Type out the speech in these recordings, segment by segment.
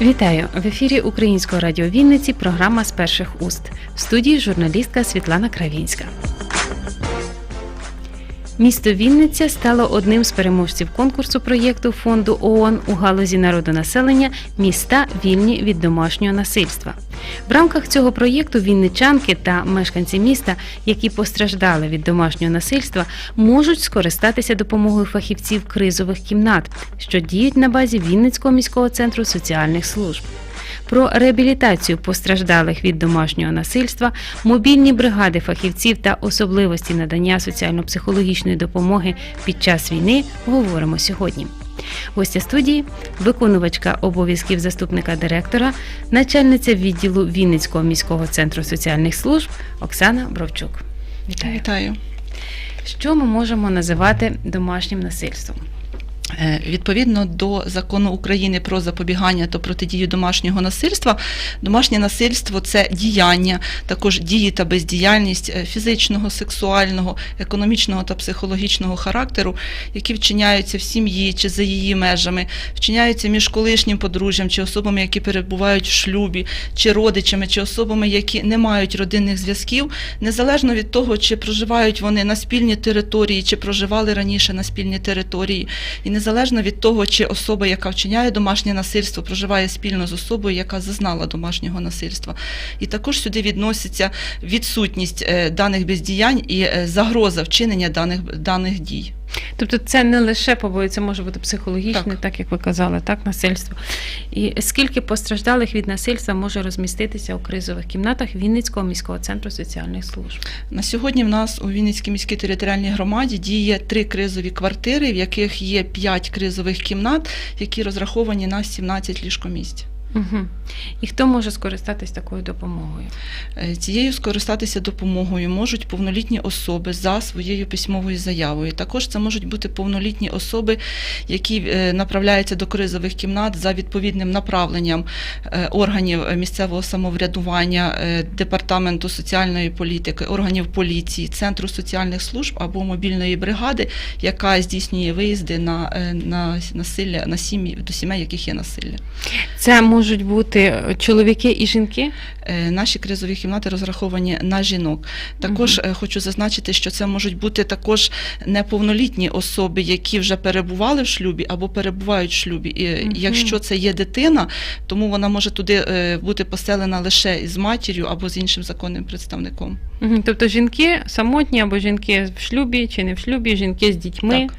Вітаю в ефірі Українського радіо Вінниці. Програма з перших уст в студії журналістка Світлана Кравінська. Місто Вінниця стало одним з переможців конкурсу проєкту фонду ООН у галузі народонаселення Міста вільні від домашнього насильства. В рамках цього проєкту вінничанки та мешканці міста, які постраждали від домашнього насильства, можуть скористатися допомогою фахівців кризових кімнат, що діють на базі Вінницького міського центру соціальних служб. Про реабілітацію постраждалих від домашнього насильства, мобільні бригади фахівців та особливості надання соціально-психологічної допомоги під час війни говоримо сьогодні. Гостя студії виконувачка обов'язків заступника директора, начальниця відділу Вінницького міського центру соціальних служб Оксана Бровчук. Вітаю. Вітаю. Що ми можемо називати домашнім насильством? Е, Відповідно до закону України про запобігання та протидію домашнього насильства, домашнє насильство це діяння, також дії та бездіяльність е, фізичного, сексуального, економічного та психологічного характеру, які вчиняються в сім'ї чи за її межами, вчиняються між колишнім подружжям чи особами, які перебувають в шлюбі, чи родичами, чи особами, які не мають родинних зв'язків, незалежно від того, чи проживають вони на спільній території, чи проживали раніше на спільній території. І незалежно від того, чи особа, яка вчиняє домашнє насильство, проживає спільно з особою, яка зазнала домашнього насильства. І також сюди відноситься відсутність е, даних бездіянь і е, загроза вчинення даних, даних дій. Тобто це не лише побої, це може бути психологічне, так. Так. як ви казали, так, насильство. І скільки постраждалих від насильства може розміститися у кризових кімнатах Вінницького міського центру соціальних служб? На сьогодні в нас у Вінницькій міській територіальній громаді діє три кризові квартири, в яких є п'ять кризових кімнат, які розраховані на 17 ліжкомісць. Угу. І хто може скористатись такою допомогою? Е, Цією скористатися допомогою можуть повнолітні особи за своєю письмовою заявою. Також це можуть бути повнолітні особи, які е, направляються до кризових кімнат за відповідним направленням е, органів місцевого самоврядування, департаменту соціальної політики, органів поліції, центру соціальних служб або мобільної бригади, яка здійснює виїзди на, на насилля на сім'ї до сімей, яких є насилля. Це можуть бути чоловіки і жінки? Е, Наші кризові кімнати розраховані на жінок. Також е, хочу зазначити, що це можуть бути також неповнолітні особи, які вже перебували в шлюбі або перебувають в шлюбі. І Мгм. якщо це є дитина, тому вона може туди бути поселена лише із матір'ю або з іншим законним представником. Угу. Тобто жінки самотні або жінки в шлюбі чи не в шлюбі, жінки з дітьми. Так.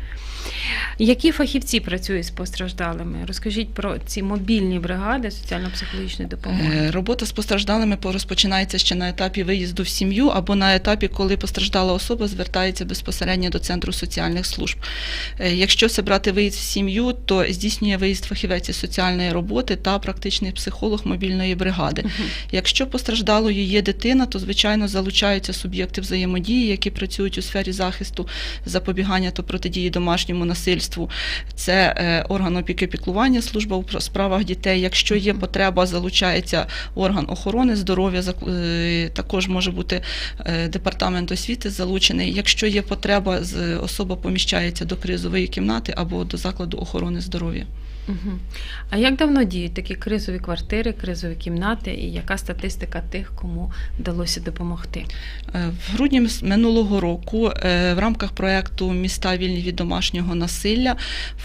Які фахівці працюють з постраждалими? Розкажіть про ці мобільні бригади соціально-психологічної допомоги. Е, Робота з постраждалими розпочинається ще на етапі виїзду в сім'ю або на етапі, коли постраждала особа звертається безпосередньо до центру соціальних служб. Е, Якщо це брати виїзд в сім'ю, то здійснює виїзд фахівець із соціальної роботи та практичний психолог мобільної бригади. Мгм. Якщо постраждалою є дитина, то звичайно залучаються суб'єкти взаємодії, які працюють у сфері захисту, запобігання та протидії домашньому насильству. Це е, орган опіки піклування, служба у справах дітей. Якщо є потреба, залучається орган охорони здоров'я. е, Також може бути е, департамент освіти залучений. Якщо є потреба, особа поміщається до кризової кімнати або до закладу охорони здоров'я. Угу. А як давно діють такі кризові квартири, кризові кімнати, і яка статистика тих, кому вдалося допомогти? Е, В грудні минулого року е, в рамках проекту Міста вільні від домашнього насилля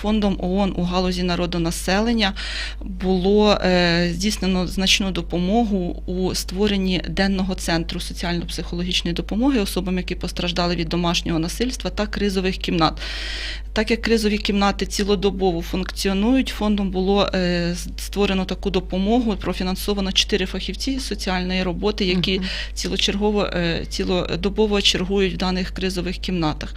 фондом ООН у галузі народонаселення було е, здійснено значну допомогу у створенні денного центру соціально-психологічної допомоги особам, які постраждали від домашнього насильства та кризових кімнат. Так як кризові кімнати цілодобово функціонують, фондом було е, створено таку допомогу, профінансовано чотири фахівці соціальної роботи, які Мгм. цілочергово е, цілодобово чергують в даних кризових кімнатах.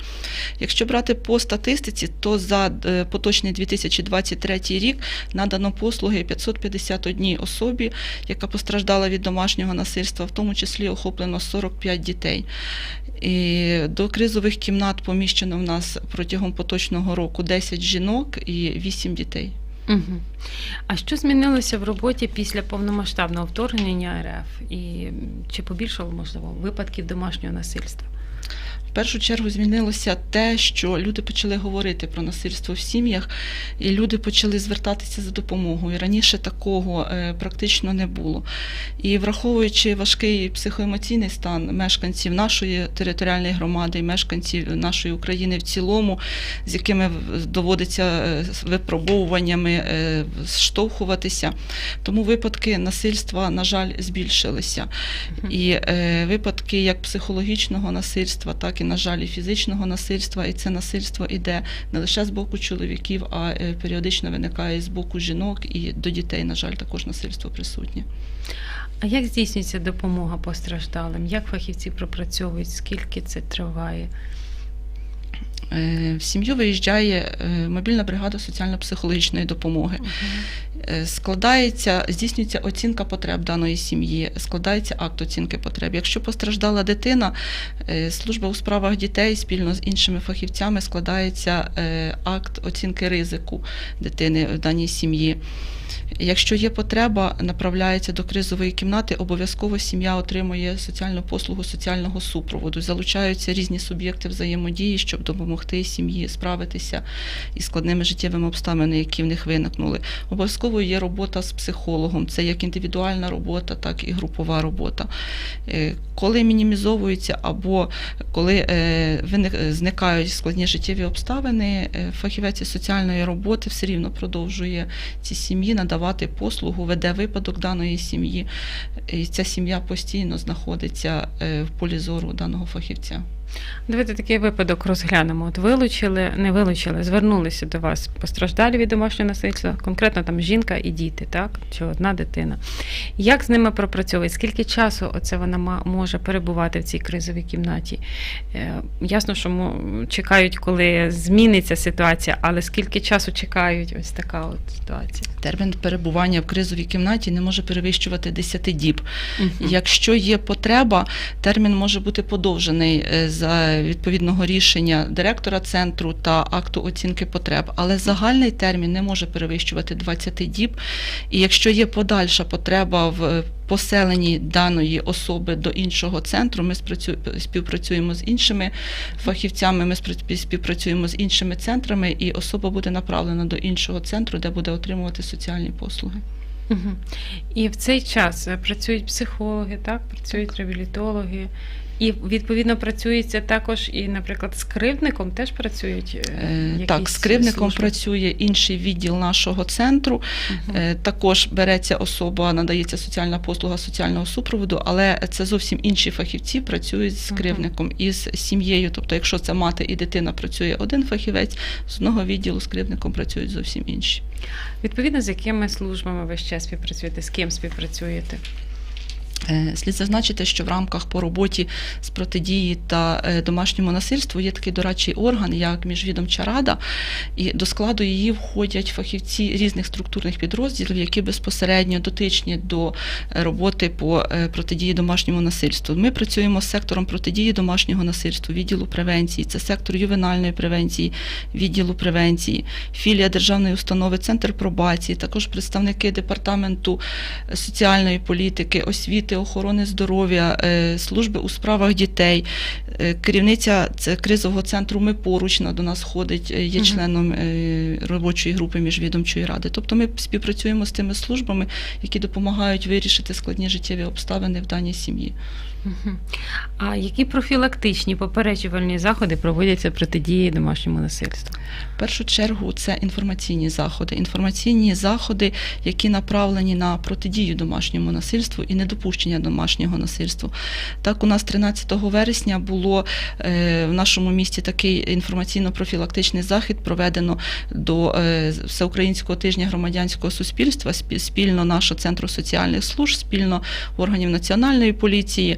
Якщо брати по статистиці, то за е, поточний 2023 рік надано послуги 551 особі, яка постраждала від домашнього насильства, в тому числі охоплено 45 дітей. І до кризових кімнат поміщено в нас протягом поточного року 10 жінок і 8 дітей. Угу. А що змінилося в роботі після повномасштабного вторгнення РФ? І чи побільшало, можливо, випадків домашнього насильства? В першу чергу змінилося те, що люди почали говорити про насильство в сім'ях, і люди почали звертатися за допомогою. Раніше такого е, практично не було. І враховуючи важкий психоемоційний стан мешканців нашої територіальної громади і мешканців нашої України в цілому, з якими доводиться е, випробовуваннями е, зштовхуватися, тому випадки насильства, на жаль, збільшилися. І випадки як психологічного насильства, так і, на жаль, фізичного насильства. І це насильство іде не лише з боку чоловіків, а е, періодично виникає з боку жінок, і до дітей, на жаль, також насильство присутнє. А як здійснюється допомога постраждалим? Як фахівці пропрацьовують? Скільки це триває? Е, В сім'ю виїжджає е, мобільна бригада соціально-психологічної допомоги. Е, Складається, здійснюється оцінка потреб даної сім'ї, складається акт оцінки потреб. Якщо постраждала дитина, служба у справах дітей спільно з іншими фахівцями складається акт оцінки ризику дитини в даній сім'ї. Якщо є потреба, направляється до кризової кімнати, обов'язково сім'я отримує соціальну послугу соціального супроводу. Залучаються різні суб'єкти взаємодії, щоб допомогти сім'ї справитися із складними життєвими обставинами, які в них виникнули. Обов'язково є робота з психологом. Це як індивідуальна робота, так і групова робота. Е, Коли мінімізовуються або коли е, зникають складні життєві обставини, е, фахівець соціальної роботи все рівно продовжує цій сім'ї надавати послугу, веде випадок даної сім'ї. І ця сім'я постійно знаходиться е, в полі зору даного фахівця. Давайте такий випадок розглянемо. От вилучили, не вилучили, звернулися до вас постраждалі від домашнього насильства, конкретно там жінка і діти, так? Чи одна дитина. Як з ними пропрацьовують? Скільки часу оце вона може перебувати в цій кризовій кімнаті? Е, Ясно, що чекають, коли зміниться ситуація, але скільки часу чекають ось така от ситуація? Термін перебування в кризовій кімнаті не може перевищувати 10 діб. Мгм. Якщо є потреба, термін може бути подовжений е, відповідного рішення директора центру та акту оцінки потреб, але загальний термін не може перевищувати 20 діб. І якщо є подальша потреба в е, поселенні даної особи до іншого центру, ми співпрацюємо з іншими фахівцями, ми співпрацюємо з іншими центрами, і особа буде направлена до іншого центру, де буде отримувати соціальні послуги. Мгм. І в цей час е, працюють психологи, так, працюють реабілітологи. І відповідно працюється також і, наприклад, з кривдником теж працюють. е, Е, якісь Так, з кривником служби? працює інший відділ нашого центру. Е, Також береться особа, надається соціальна послуга соціального супроводу, але це зовсім інші фахівці працюють з Мгм. кривником і з сім'єю. Тобто, якщо це мати і дитина, працює один фахівець, з одного відділу з кривником працюють зовсім інші. Відповідно, з якими службами ви ще співпрацюєте, з ким співпрацюєте? Е, Слід зазначити, що в рамках по роботі з протидії та е, домашньому насильству є такий дорадчий орган, як міжвідомча рада, і до складу її входять фахівці різних структурних підрозділів, які безпосередньо дотичні до е, роботи по протидії домашньому насильству. Ми працюємо з сектором протидії домашнього насильства, відділу превенції, це сектор ювенальної превенції, відділу превенції, філія державної установи, центр пробації, також представники департаменту соціальної політики, освіти, охорони здоров'я, е, служби у справах дітей. Е, Керівниця кризового центру Ми поруч на- до нас ходить, е, є членом робочої групи міжвідомчої ради. Тобто ми співпрацюємо з тими службами, які допомагають вирішити складні життєві обставини в даній сім'ї. А які профілактичні попереджувальні заходи проводяться протидії домашньому насильству? В першу чергу це інформаційні заходи. Інформаційні заходи, які направлені на протидію домашньому насильству і недопущення домашнього насильства. Так, у нас 13 вересня було е, в нашому місті такий інформаційно-профілактичний захід проведено до е, Всеукраїнського тижня громадянського суспільства, спільно нашого центру соціальних служб, спільно органів національної поліції,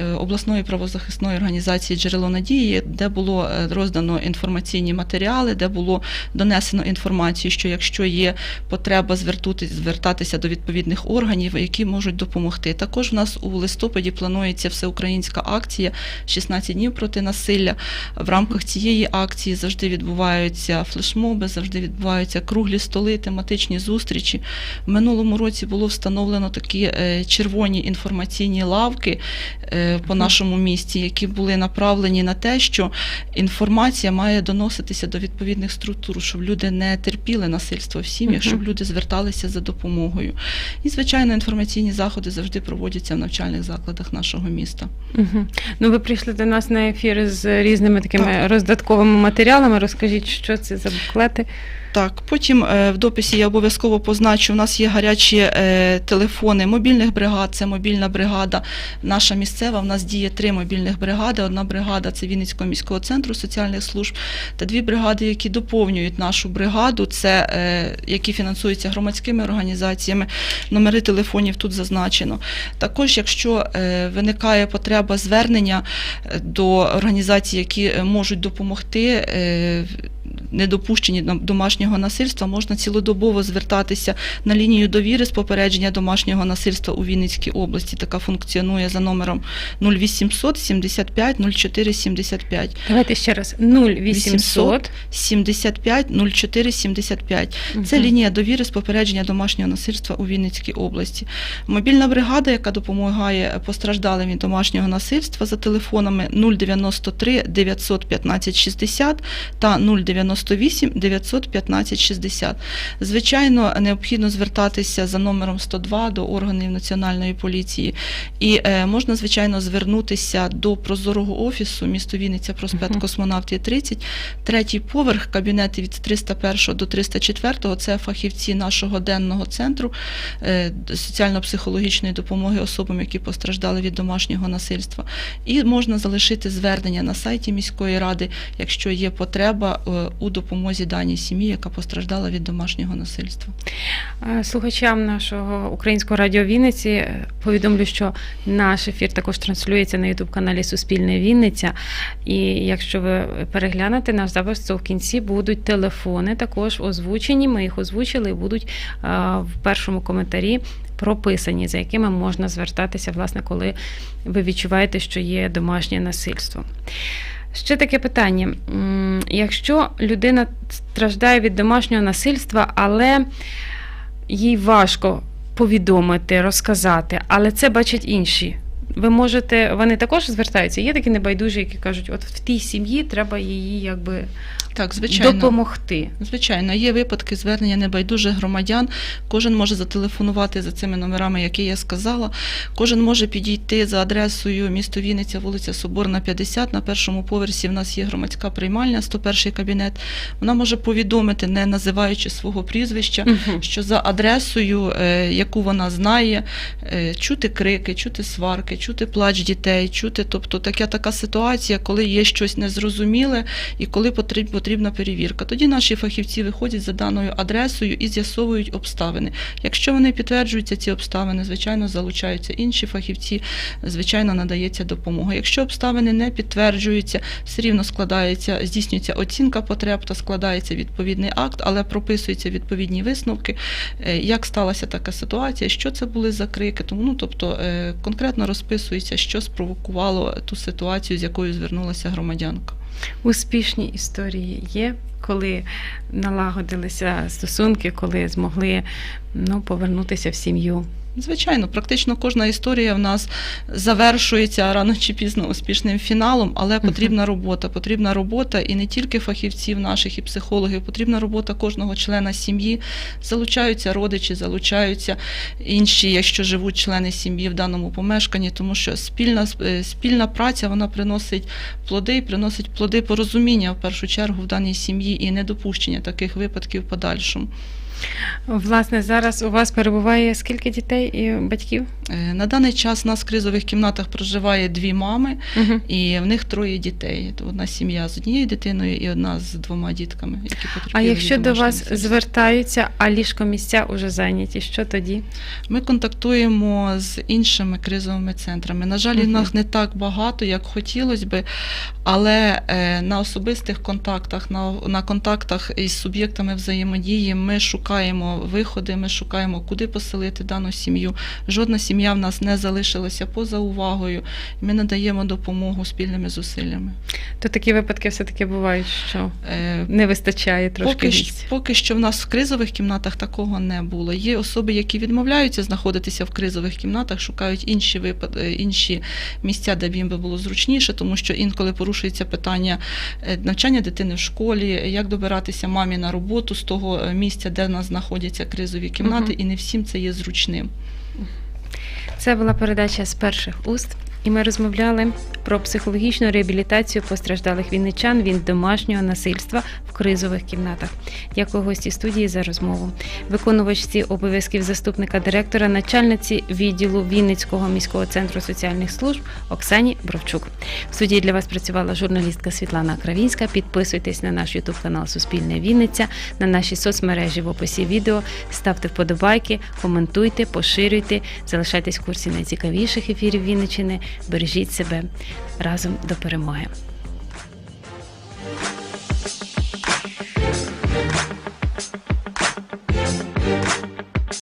е, обласної правозахисної організації Джерело надії, де було роздано інформаційні матеріали, де було донесено інформацію, що якщо є потреба звертатися до відповідних органів, які можуть допомогти. Також Також у нас у листопаді планується всеукраїнська акція «16 днів проти насилля. В рамках цієї акції завжди відбуваються флешмоби, завжди відбуваються круглі столи, тематичні зустрічі. В минулому році було встановлено такі е, червоні інформаційні лавки е, по нашому місті, які були направлені на те, що інформація має доноситися до відповідних структур, щоб люди не терпіли насильство в сім'ях, щоб люди зверталися за допомогою. І, звичайно, інформаційні заходи завжди проводяться в навчальних закладах нашого міста. Угу. Ну, ви прийшли до нас на ефір з різними такими Так. роздатковими матеріалами. Розкажіть, що це за буклети? Так, потім е, в дописі я обов'язково позначу, у нас є гарячі е, телефони мобільних бригад, це мобільна бригада. Наша місцева, в нас діє три мобільних бригади. Одна бригада це Вінницького міського центру соціальних служб, та дві бригади, які доповнюють нашу бригаду, це е, які фінансуються громадськими організаціями. Номери телефонів тут зазначено. Також, якщо виникає потреба звернення до організацій, які можуть допомогти. Недопущенні домашнього насильства можна цілодобово звертатися на лінію довіри з попередження домашнього насильства у Вінницькій області. Така функціонує за номером 0800 75 04 75. Давайте ще раз: 0800. 75 04 75. Це лінія довіри з попередження домашнього насильства у Вінницькій області. Мобільна бригада, яка допомагає постраждалим від домашнього насильства за телефонами 093 915 60 та 098 915 60. Звичайно, необхідно звертатися за номером 102 до органів національної поліції. І е, можна, звичайно, звернутися до прозорого офісу місто Вінниця, проспект. Космонавтів 30, третій поверх, кабінети від 301 до 304, це фахівці нашого денного центру е, соціально-психологічної допомоги особам, які постраждали від домашнього насильства. І можна залишити звернення на сайті міської ради, якщо є потреба е, у допомозі даній сім'ї, яка постраждала від домашнього насильства. Слухачам нашого українського радіо Вінниці е, повідомлю, що наш ефір також транслюється на Ютуб каналі Суспільне Вінниця. І якщо ви переглянете наш запис, то в кінці будуть телефони також озвучені. Ми їх озвучили і будуть в першому коментарі. Прописані, за якими можна звертатися, власне, коли ви відчуваєте, що є домашнє насильство. Ще таке питання: якщо людина страждає від домашнього насильства, але їй важко повідомити, розказати, але це бачать інші. Ви можете, вони також звертаються. Є такі небайдужі, які кажуть, от в тій сім'ї треба її якби Так, звичайно. допомогти. Звичайно, є випадки звернення небайдужих громадян. Кожен може зателефонувати за цими номерами, які я сказала. Кожен може підійти за адресою місто Вінниця, вулиця Соборна, 50. На першому поверсі в нас є громадська приймальня, 101 кабінет. Вона може повідомити, не називаючи свого прізвища, Мгм. що за адресою, е, яку вона знає, е, чути крики, чути сварки, чути плач дітей, чути, тобто така така ситуація, коли є щось незрозуміле і коли потріб- потрібна перевірка. Тоді наші фахівці виходять за даною адресою і з'ясовують обставини. Якщо вони підтверджуються ці обставини, звичайно, залучаються інші фахівці, звичайно, надається допомога. Якщо обставини не підтверджуються, все рівно складається, здійснюється оцінка потреб та складається відповідний акт, але прописуються відповідні висновки, е, як сталася така ситуація, що це були за крики. Тому ну, тобто е, конкретно розписується, що спровокувало ту ситуацію, з якою звернулася громадянка. Успішні історії є, коли налагодилися стосунки, коли змогли ну, повернутися в сім'ю. Звичайно, практично кожна історія в нас завершується рано чи пізно успішним фіналом, але потрібна робота. Потрібна робота і не тільки фахівців наших і психологів, потрібна робота кожного члена сім'ї. Залучаються родичі, залучаються інші, якщо живуть члени сім'ї в даному помешканні, тому що спільна е, спільна праця вона приносить плоди, і приносить плоди порозуміння в першу чергу в даній сім'ї і недопущення таких випадків в подальшому. Власне, зараз у вас перебуває скільки дітей і батьків? Е, На даний час у нас в кризових кімнатах проживає дві мами, Угу. і в них троє дітей. То Одна сім'я з однією дитиною і одна з двома дітками, які. А якщо до вас насильства. звертаються, а ліжко місця вже зайняті, що тоді? Ми контактуємо з іншими кризовими центрами. На жаль, Мгм. у нас не так багато, як хотілося би, але е, на особистих контактах, на, на контактах із суб'єктами взаємодії ми шукаємо. Шукаємо виходи, ми шукаємо, куди поселити дану сім'ю. Жодна сім'я в нас не залишилася поза увагою. Ми надаємо допомогу спільними зусиллями. То такі випадки все-таки бувають, що Е, не вистачає трошки Поки, місць. поки що в нас в кризових кімнатах такого не було. Є особи, які відмовляються знаходитися в кризових кімнатах, шукають інші випад... е, інші місця, де б їм би було зручніше, тому що інколи порушується питання е, навчання дитини в школі, як добиратися мамі на роботу з того місця, де нас знаходяться кризові кімнати, угу. і не всім це є зручним. Це була передача з перших уст, і ми розмовляли про психологічну реабілітацію постраждалих вінничан від домашнього насильства в кризових кімнатах. Дякую гості студії за розмову. Виконувачці обов'язків заступника директора, начальниці відділу Вінницького міського центру соціальних служб Оксані Бровчук. В студії для вас працювала журналістка Світлана Кравінська. Підписуйтесь на наш Ютуб канал Суспільне Вінниця, на наші соцмережі в описі відео. Ставте вподобайки, коментуйте, поширюйте, залишайтесь в курсі найцікавіших ефірів Вінничини. Бережіть себе разом до перемоги.